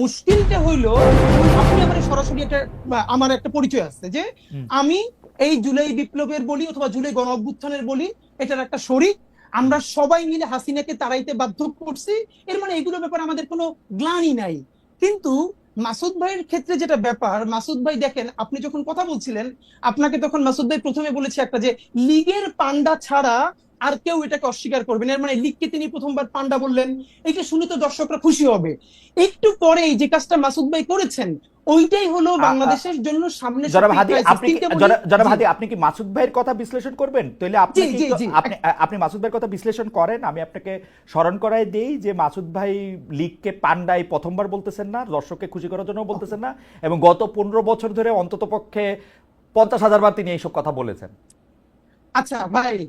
মুশকিলটা হইল আপনি আমার সরাসরি একটা আমার একটা পরিচয় আছে যে আমি এই জুলাই বিপ্লবের বলি অথবা জুলাই গণ অভ্যুত্থানের বলি এটার একটা শরিক। আমরা সবাই মিলে হাসিনাকে তাড়াইতে বাধ্য করছি। এর মানে এগুলোর ব্যাপারে আমাদের কোনো গ্লানি নাই। কিন্তু মাসুদ ভাইয়ের ক্ষেত্রে যেটা ব্যাপার মাসুদ ভাই দেখেন আপনি যখন কথা বলছিলেন আপনাকে তখন মাসুদ ভাই প্রথমে বলেছে একটা যে লিগের পান্ডা ছাড়া আর কেউ এটাকে অস্বীকার করবেন এর মানে লিগকে তিনি প্রথমবার পান্ডা বললেন। এটা শুনে তো দর্শকরা খুশি হবে। একটু পরেই যে কাজটা মাসুদ ভাই করেছেন ওইটাই হলো বাংলাদেশের জন্য সামনে জনাব হাদি আপনি কি- মাসুদ ভাইয়ের কথা বিশ্লেষণ করবেন? তাহলে আপনি। আপনি আপনি মাসুদ ভাইয়ের কথা বিশ্লেষণ করেন। আমি আপনাকে স্মরণ করাই দেই যে মাসুদ ভাই লিগকে পান্ডাই প্রথমবার বলতেছেন না দর্শককে খুশি করার জন্য বলতেছেন না এবং গত পনেরো বছর ধরে অন্তত পক্ষে পঞ্চাশ হাজার বার তিনি এইসব কথা বলেছেন। আচ্ছা ভাই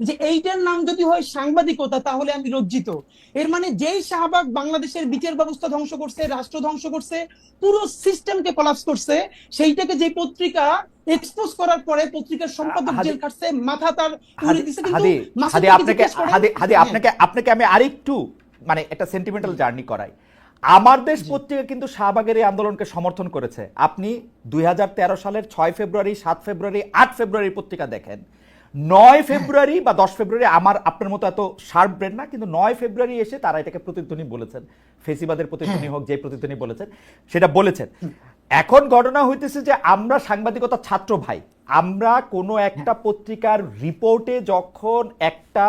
যে এইটার নাম যদি হয় সাংবাদিকতা তাহলে আমি লজ্জিত। এর মানে যেই শাহবাগ বাংলাদেশের বিচার ব্যবস্থা ধ্বংস করছে রাষ্ট্র ধ্বংস করছে পুরো সিস্টেমকে কলাপস করছে সেইটাকে যে পত্রিকা এক্সপোজ করার পরে পত্রিকার সম্পাদক জেল মাথা তার উড়ে দিছে কিন্তু হাদি আপনাকে হাদি হাদি হ্যাঁ। আপনাকে আপনাকে আমি আরেকটু মানে একটা সেন্টিমেন্টাল জার্নি করাই। আমার দেশ পত্রিকা কিন্তু শাহবাগের এই আন্দোলনকে সমর্থন করেছে। আপনি দুই হাজার তেরো সালের ছয় ফেব্রুয়ারি সাত ফেব্রুয়ারি আট ফেব্রুয়ারি পত্রিকা দেখেন। নয় ফেব্রুয়ারি বা দশ ফেব্রুয়ারি আমার আপনার মতো এত শার্প ব্রেন না, কিন্তু নয় ফেব্রুয়ারি এসে তারা এটাকে প্রতিধ্বনি বলেছেন। ফেসিবাদের প্রতিধ্বনি হোক যে প্রতিধ্বনি বলেছেন, সেটা বলেছেন। এখন ঘটনা হইতেছে যে আমরা সাংবাদিকতা ছাত্র ভাই, আমরা কোনো একটা পত্রিকার রিপোর্টে যখন একটা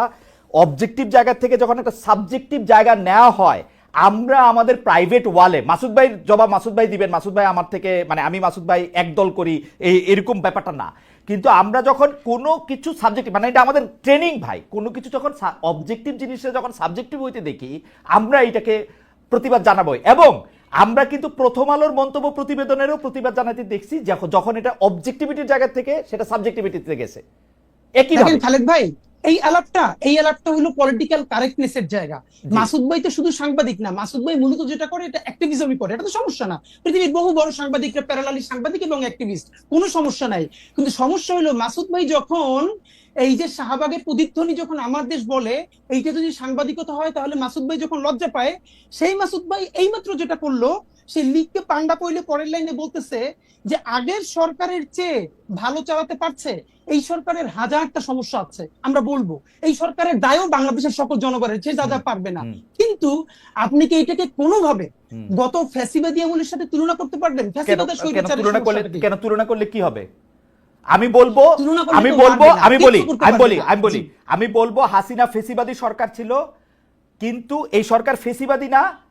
অবজেক্টিভ জায়গা থেকে যখন একটা সাবজেক্টিভ জায়গা নেওয়া হয়, আমরা আমাদের প্রাইভেট ওয়ালে মাসুদ ভাই জবাব মাসুদ ভাই দিবেন, মাসুদ ভাই আমার থেকে মানে আমি মাসুদ ভাই একদল করি, এই এরকম ব্যাপারটা না। কিন্তু আমরা যখন কোনো কিছু সাবজেক্টিভ মানে এটা আমাদের ট্রেনিং ভাই, কোনো কিছু যখন অবজেক্টিভ জিনিসটা যখন সাবজেক্টিভ হইতে দেখি, আমরা এটাকে প্রতিবাদ জানাব এবং আমরা কিন্তু প্রথম আলোর মন্তব্য প্রতিবেদনেরও প্রতিবাদ জানাতে দেখছি যখন এটা অবজেক্টিভিটির জায়গা থেকে, সেটা সাবজেক্টিভিটিতে গেছে। একই খালেদ ভাই এই আলাপটা এই আলাপটা হলো পলিটিক্যাল কারেক্টনেস এর জায়গা। মাসুদ ভাই তো শুধু সাংবাদিক না মাসুদ ভাই মূলত যেটা করে এটা অ্যাক্টিভিজমই করে এটা তো সমস্যা না। পৃথিবীর বহু বড় সাংবাদিকরা প্যারালালি সাংবাদিক এবং অ্যাক্টিভিস্ট কোনো সমস্যা নাই। কিন্তু সমস্যা হলো মাসুদ ভাই যখন এই যে শাহবাগের প্রতিধ্বনি যখন আমার দেশ বলে এইটা যদি সাংবাদিকতা হয় তাহলে মাসুদ ভাই যখন লজ্জা পায় সেই মাসুদ ভাই এইমাত্র যেটা করল সে লিগকে পান্ডা পইলে পরের লাইনে বলতেছে যে আগের সরকারের চেয়ে ভালো চালাতে পারছে এই সরকারের হাজারটা সমস্যা আছে আমরা বলব। এই সরকারের দায়ও বাংলাদেশের সকল জনগণের যে যা পারবে না। কিন্তু আপনি কি এটাকে কোনোভাবে। গত ফ্যাসিবাদী আমলের সাথে তুলনা করতে পারবেন? তুলনা করলে? কেন তুলনা করলে কি হবে? আমি বলব আমি বলব আমি বলি আমি বলি আমি বলি। আমি বলব হাসিনা ফেসিবাদী সরকার ছিল কিন্তু এই সরকার ফেসিবাদী না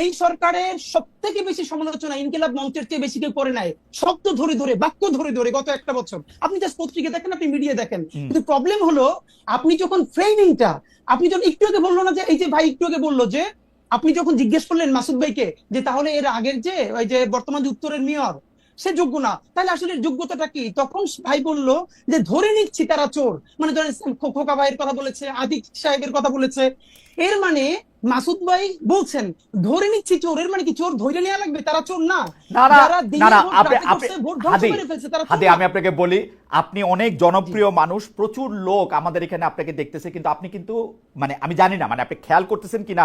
এই সরকারের সব থেকে বেশি সমালোচনা ইনকিলাব মঞ্চের চেয়ে বেশি কেউ করে নাই। শব্দ ধরে ধরে বাক্য ধরে ধরে গত একটা বছর। আপনি জাস্ট পত্রিকা দেখেন আপনি মিডিয়া দেখেন। কিন্তু প্রবলেম হলো আপনি যখন ফ্রেমিংটা আপনি যখন একটু আগে বলল না যে এই যে ভাই একটু আগে বলল যে আপনি যখন জিজ্ঞেস করলেন মাসুদ ভাইকে যে তাহলে এর আগের যে ওই যে বর্তমান যে উত্তরের মেয়র সে যোগ্য না। তাহলে আসলে যোগ্যতাটা কি? তখন ভাই বলল যে ধরে নিচ্ছি তারা চোর। মানে ধরেন খোকা ভাইয়ের কথা বলেছে আদিক সাহেবের কথা বলেছে। এর মানে মাসুদ ভাই বলছেন ধরে নিচ্ছি চোর। এর মানে কি চোর ধরে নেওয়া লাগবে? তারা চোর না। হাদি। আমি আপনাকে বলি আপনি অনেক জনপ্রিয় মানুষ প্রচুর লোক আমাদের এখানে আপনাকে দেখতেছে কিন্তু আপনি কিন্তু মানে আমি জানি না মানে আপনি খেয়াল করতেছেন কিনা?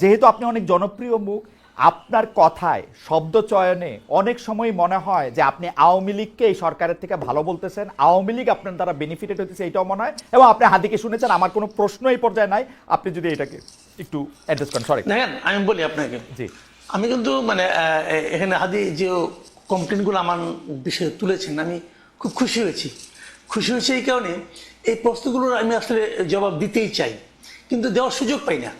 যেহেতু আপনি অনেক জনপ্রিয় মুখ আপনার কথায় শব্দ চয়নে অনেক সময় মনে হয় যে আপনি আওয়ামী লীগকে এই সরকারের থেকে ভালো বলতেছেন। আওয়ামী লীগ আপনার দ্বারা বেনিফিটেড হতেছে এটাও মনে হয়। এবং আপনি হাদিকে শুনেছেন আমার কোনো প্রশ্ন এই পর্যায়ে নাই। আপনি যদি এটাকে একটু অ্যাড্রেস করেন সরি দেখেন আমি বলি আপনাকে। জি। আমি কিন্তু মানে এখানে হাদি যে কমপ্লেনগুলো আমার বিষয়ে তুলেছেন আমি খুব খুশি হয়েছি। খুশি হয়েছি এই কারণে এই প্রশ্নগুলোর আমি আসলে জবাব দিতেই চাই। কিন্তু দেওয়ার সুযোগ পাই না।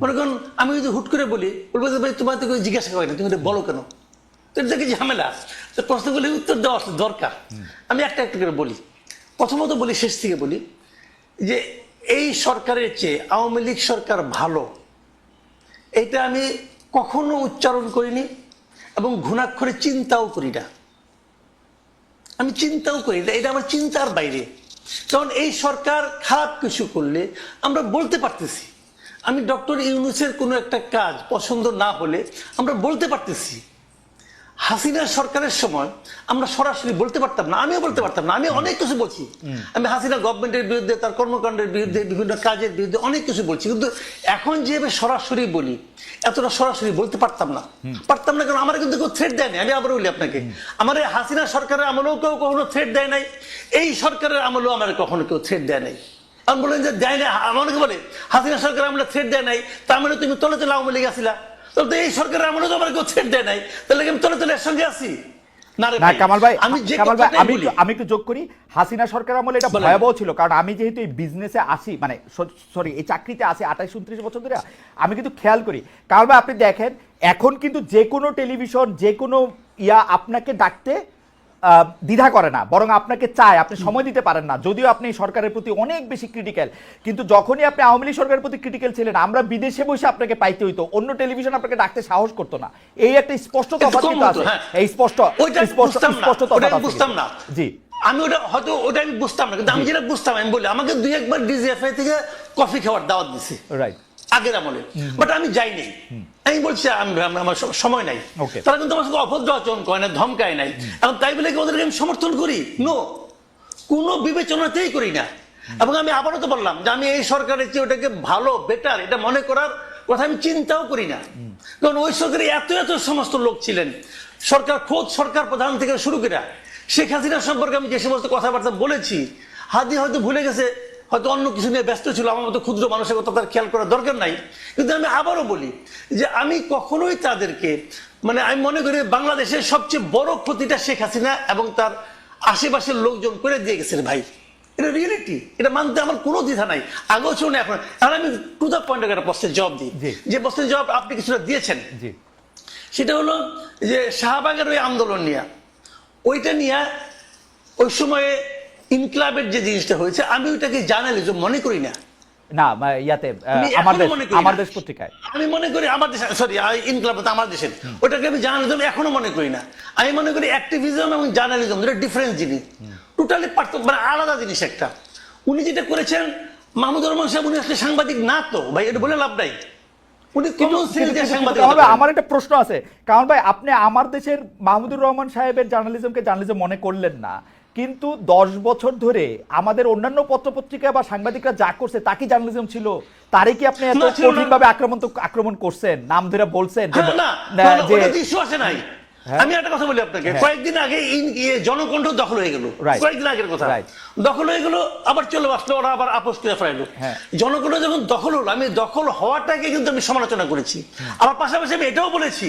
মনে করেন, আমি যদি হুট করে বলি ভাই, তোমার তো জিজ্ঞাসা করে না তুমি বলো কেন? তো এটা কি ঝামেলা। তো প্রশ্নগুলি উত্তর দেওয়া দরকার। আমি একটা একটা করে বলি। প্রথমত বলি, শেষ থেকে বলি, যে এই সরকারের চেয়ে আওয়ামী লীগ সরকার ভালো। এটা আমি কখনো উচ্চারণ করিনি এবং ঘুণাক্ষরে চিন্তাও করি না। আমি চিন্তাও করি না, এটা আমার চিন্তার বাইরে। কারণ এই সরকার খারাপ কিছু করলে আমরা বলতে পারতেছি। আমি ডক্টর ইউনুসের কোনো একটা কাজ পছন্দ না হলে আমরা বলতে পারতেছি। হাসিনা সরকারের সময় আমরা সরাসরি বলতে পারতাম না আমিও বলতে পারতাম না আমি অনেক কিছু বলছি। আমি হাসিনা গভর্নমেন্টের বিরুদ্ধে তার কর্মকাণ্ডের বিরুদ্ধে বিভিন্ন কাজের বিরুদ্ধে অনেক কিছু বলছি। কিন্তু এখন যেভাবে সরাসরি বলি এতটা সরাসরি বলতে পারতাম না। পারতাম না কারণ আমার কিন্তু কেউ থ্রেট দেয় নাই আমি আবার বলি আপনাকে। আমার এই হাসিনা সরকারের আমলেও কেউ কখনো থ্রেট দেয় নাই এই সরকারের আমলেও আমার কখনো কেউ থ্রেট দেয় নাই। আমি বলেন যে দেয় না আমাকে বলে হাসিনা সরকার আমলে থ্রেট দেয় নাই তার মানে তুমি তলে তলে আওয়ামী লীগ আসিলা। তাহলে এই সরকারের আমলে তো আমার কেউ থ্রেট দেয় নাই তাহলে আমি তলে তলে সঙ্গে আছি? না রে না ভাই, কামাল ভাই আমি কামাল ভাই আমি একটু- আমি একটু যোগ করি। হাসিনা সরকার আমলে এটা। ভয়াবহ ছিল কারণ আমি যেহেতু এই বিজনেসে আসি মানে সরি এই চাকরিতে আসি আঠাইশ উনত্রিশ বছর ধরে আমি কিন্তু খেয়াল করি। কামাল ভাই আপনি দেখেন এখন কিন্তু যে কোনো টেলিভিশন যে কোনো ইয়া আপনাকে ডাকতে দ্বিধা করে না বরং আপনাকে চায় আপনি সময় দিতে পারেন না। যদিও আপনি সরকারের প্রতি অনেক বেশি ক্রিটিক্যাল কিন্তু যখনই আপনি আওয়ামী লীগ সরকারের প্রতি ক্রিটিক্যাল ছিলেন আমরা বিদেশে বসে আপনাকে পাইতে হইতো অন্য টেলিভিশন আপনাকে ডাকতে সাহস করতো না। এই একটা স্পষ্ট তফাৎ কিন্তু আছে। হ্যাঁ। এই স্পষ্ট স্পষ্ট স্পষ্ট তফাৎ বুঝতাম না। জি। আমি ওটা হয়তো ওটা আমি বুঝতাম না। কিন্তু আমি যেটা বুঝতাম আমি বলি আমাকে দুই একবার ডিজিএফআই থেকে কফি খাওয়ার দাওয়াত দিছে। রাইট আগের আমলে। বাট আমি যাইনি। আমি বলছি আমি- আমি- আমার সময় নাই। তারা কিন্তু আমার সঙ্গে অভদ্র আচরণ করে না ধমকায় নাই। এখন তাই বলে কি ওদেরকে আমি সমর্থন করি? নো কোনো বিবেচনাতেই করি না। এবং আমি আবারও তো বললাম যে আমি এই সরকারের চেয়ে ওটাকে ভালো বেটার এটা মনে করার কথা আমি চিন্তাও করি না। কারণ ওই সরকারে এত এত সমস্ত লোক ছিলেন। সরকার খোদ সরকার প্রধান থেকে শুরু করে শেখ হাসিনা সম্পর্কে আমি যে সমস্ত কথাবার্তা বলেছি হাদি হয়তো ভুলে গেছে হয়তো অন্য কিছু নিয়ে ব্যস্ত ছিল আমার মতো ক্ষুদ্র মানুষের কথা তার খেয়াল করার দরকার নাই। কিন্তু আমি আবারও বলি যে আমি কখনোই তাদেরকে মানে আমি মনে করি বাংলাদেশের সবচেয়ে বড় ক্ষতিটা শেখ হাসিনা এবং তার আশেপাশের লোকজন করে দিয়ে গেছেন ভাই। এটা রিয়েলিটি এটা মানতে আমার কোনো দ্বিধা নাই। আগেও ছিল না এখন এখন আমি টু দ্য পয়েন্ট একটা প্রশ্নের জবাব দিই। যে প্রশ্নের জবাব আপনি কিছুটা দিয়েছেন। সেটা হলো যে শাহবাগের ওই আন্দোলন নিয়ে ওইটা নিয়ে ওই সময়ে ইনক্লাবের যে জিনিসটা হয়েছে আমি ওইটাকে জার্নালিজম মনে করি না। না ইয়াতে আমার দেশ মনে আমার। দেশ পত্রিকায়। আমি মনে করি আমার দেশ সরি ইনক্লাব তো আমার দেশের। ওটাকে আমি জার্নালিজম এখনও মনে করি না। আমি মনে করি অ্যাক্টিভিজম এবং জার্নালিজম দুটো ডিফারেন্স জিনিস। টোটালি পার্থক্য মানে আলাদা জিনিস একটা। উনি যেটা করেছেন মাহমুদুর রহমান সাহেব উনি আসলে সাংবাদিক না তো। ভাই এটা বলে লাভ নাই। আমার একটা প্রশ্ন আছে। কারণ ভাই আপনি আমার দেশের মাহমুদুর রহমান সাহেবের জার্নালিজমকে জার্নালিজম মনে করলেন না। কিন্তু দশ বছর ধরে আমাদের অন্যান্য পত্রপত্রিকা বা সাংবাদিকরা যা করছে তা কি জার্নালিজম ছিল তারে কি আপনি এত। কঠিন ভাবে আক্রমণ আক্রমণ করছেন নাম ধরে বলছেন যে- হ্যাঁ, নাই। হ্যাঁ। আমি একটা কথা বলি আপনাকে হ্যাঁ। কয়েকদিন আগে ইয়ে জনকণ্ঠ দখল হয়ে গেল. কয়েকদিন আগের কথা. দখল হয়ে গেল আবার চলে আসলো ওরা আবার আপোষ করে ফেরাইলো। জনকণ্ঠ যখন দখল হলো আমি দখল হওয়াটাকে কিন্তু আমি সমালোচনা করেছি আবার পাশাপাশি আমি এটাও বলেছি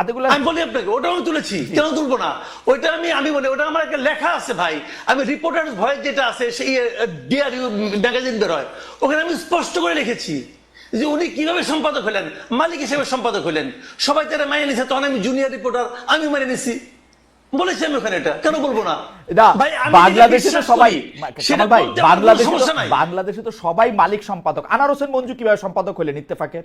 আতিকুল্লাহ আমি বলি আপনাকে ওটাও আমি তুলেছি কেন তুলবো না? ওইটা আমি আমি বলি ওটা আমার একটা লেখা আছে ভাই। আমি রিপোর্টার ভয়েস যেটা আছে সেই ডিআরইউ ম্যাগাজিন ওখানে আমি স্পষ্ট করে লিখেছি যে উনি কীভাবে সম্পাদক হলেন মালিক হিসেবে সম্পাদক হলেন। সবাই তারা মানিয়ে নিছে তখন আমি জুনিয়র রিপোর্টার আমি মেনে নিছি। বলেছি আমি ওখানে এটা কেন বলব না? বাংলাদেশে তো সবাই ভাই বাংলাদেশে তো সবাই মালিক সম্পাদক। আনার হোসেন মঞ্জু কীভাবে সম্পাদক হলেন ইত্তেফাকের?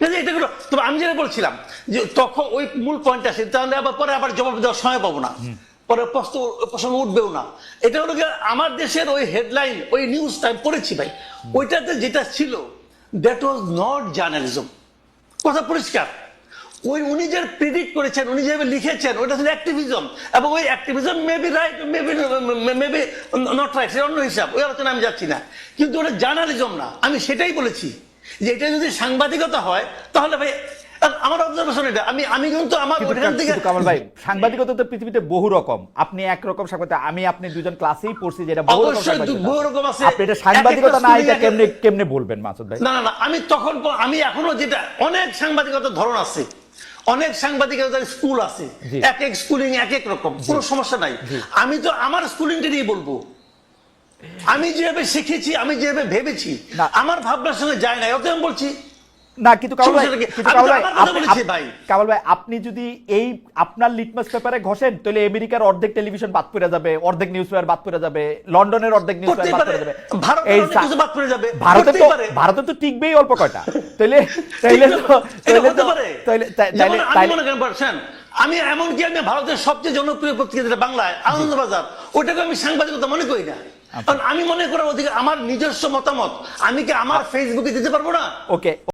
এটা গুলো তবে আমি যেটা বলছিলাম যে তখন ওই মূল পয়েন্ট আসে তাহলে আবার পরে আবার জবাব দেওয়ার সময় পাবো না। পরে প্রশ্ন প্রসঙ্গ উঠবেও না। এটা হলো আমার দেশের ওই হেডলাইন ওই নিউজটা আমি পড়েছি ভাই। ওইটাতে যেটা ছিল দ্যাট ওয়াজ নট জার্নালিজম কথা পরিষ্কার। ওই উনি যে প্রিডিক্ট করেছেন উনি যেভাবে লিখেছেন ওইটা ছিল অ্যাক্টিভিজম এবং ওই activism maybe right maybe maybe not right সেটা অন্য হিসাব। ওই আলোচনা আমি যাচ্ছি না। কিন্তু ওটা জার্নালিজম না। আমি সেটাই বলেছি। যে এটা যদি সাংবাদিকতা হয় তাহলে ভাই আমার অবজারভেশন এটা। আমি আমি কিন্তু আমার থেকে কামাল ভাই সাংবাদিকতা তো পৃথিবীতে বহু রকম। আপনি একরকম সাংবাদিক আমি আপনি দুজন ক্লাসেই পড়ছি যেটা বহু রকম বহু রকম আছে। আপনি এটা সাংবাদিকতা না এটা কেমনে কেমনে বলবেন মাসুদ ভাই? না না না আমি তখন আমি এখনও যেটা অনেক সাংবাদিকতার ধরন আছে। অনেক সাংবাদিকতার স্কুল আছে। এক এক স্কুলিং এক এক রকম কোনো সমস্যা নাই। আমি তো আমার স্কুলিংটা নিয়ে বলব। আমি যেভাবে শিখেছি আমি যেভাবে ভেবেছি না। আমার ভাবনার সঙ্গে যায় না অতএব আমি বলছি না কিন্তু কামাল ভাই কিন্তু কামাল ভাই আপনি-। কামাল ভাই যদি এই আপনার লিটমাস পেপারে ঘষেন তাহলে আমেরিকার অর্ধেক টেলিভিশন বাদ পড়ে যাবে অর্ধেক নিউজ পেপার বাদ পড়ে যাবে লন্ডনের অর্ধেক নিউজ পেপার বাদ পড়ে যাবে এই বাদ পড়ে যাবে। ভারতে তো ভারতে তো টিকবেই অল্প কয়টা তাইলে তাইলে তো হতে তো যেমন তাইলে আমি মনে করেন আমি এমনকি আমি ভারতের সবচেয়ে জনপ্রিয় পত্রিকা যেটা বাংলায় আনন্দবাজার ওটাকে আমি সাংবাদিকতা মনে করি না। কারণ আমি মনে করার অধিকার আমার নিজস্ব মতামত। আমি কি আমার ফেসবুকে দিতে পারব না? ওকে